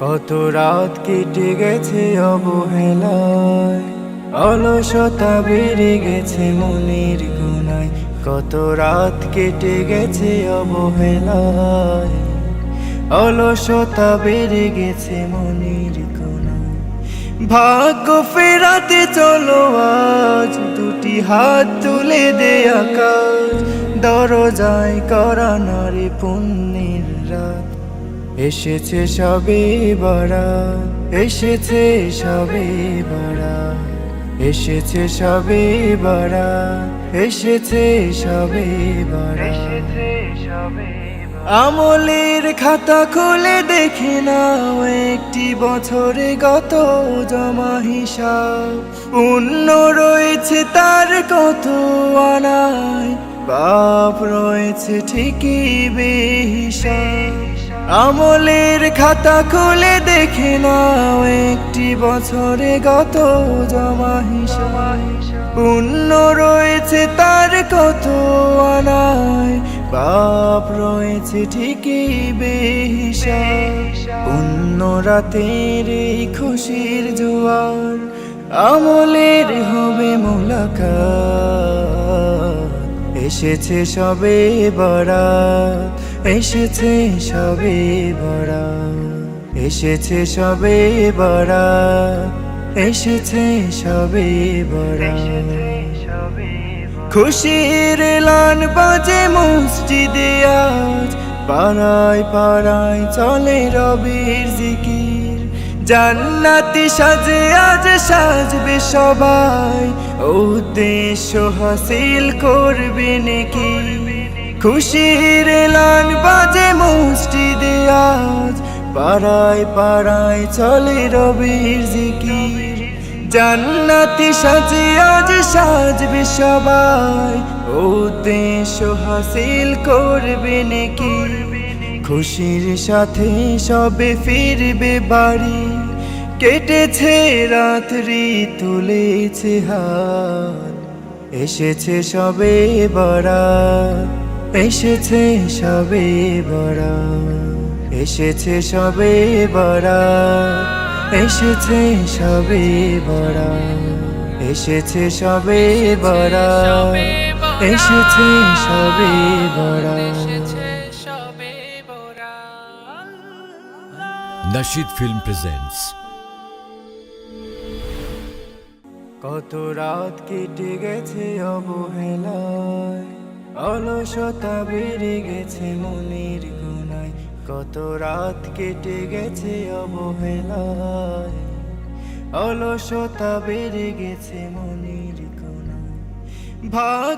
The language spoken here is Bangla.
কত রাত কেটে গেছে অবহেলায় অলসতা বেড়ে গেছে মনের গুনায়। কত রাত কেটে গেছে অবহেলায় অলসতা বেড়ে গেছে মনের কোনায় ভাগ্য ফেরাতে চলো আজ, দুটি হাত তুলে দে আকাশ। দরজায় করা নারী পুণ্যের রাত। এসেছে সবে বড়া, এসেছে সবে বড়া, এসেছে সবে বড়া, এসেছে সবে বড়া। আমলের খাতা খুলে দেখে নাও, একটি বছরে গত জমা হিসাব। অন্য রয়েছে তার কত আনায় বাপ রয়েছে ঠিকই বেহিসাব। আমলের খাতা খুলে দেখে নাও, একটি বছরে গত জমা হিসাব। পূর্ণ রয়েছে তার কত আনায় বাপ রয়েছে ঠিকই বেহিসাব। অন্য রাতের এই খুশির জোয়ার, আমলের হবে মোলাকাত। এসেছে সবে বরাত, এসেছে সবে বরাত, এসেছে সবে বরাত, এসেছে সবে বরাত। খুশির লান বাজে মসজিদে আজ, পাড়ায় পাড়ায় চলে রবির জিকির। জান্নাতি সাজে, আজ সাজবে সবাই। উদ্দেশ্য হাসিল করবে নাকি? খুশির লান বাজে মসজিদে আজ। পাড়ায় পাড়ায় চলে রবির জিকির। জান্নাতি সাজে, আজ সাজবে সবাই। উদ্দেশ্য হাসিল করবে নাকি? খুশির সাথে সবে ফিরবে বাড়ি। কেটেছে রাত্রি তুলেছে হাত এসেছে সবে বড়া এসেছে সবে বড়া এসেছে সবে বড়া এসেছে সবে বড়া এসেছে সবে বড়া এসেছে সবে বড়া Nashid Film presents কত রাত কেটে গেছে অবহেলায়, অলসতা বেড়ে গেছে মনের গুনায় কত রাত কেটে গেছে অবহেলায়, অলসতা বেড়ে গেছে মনের গুনায় ভাগ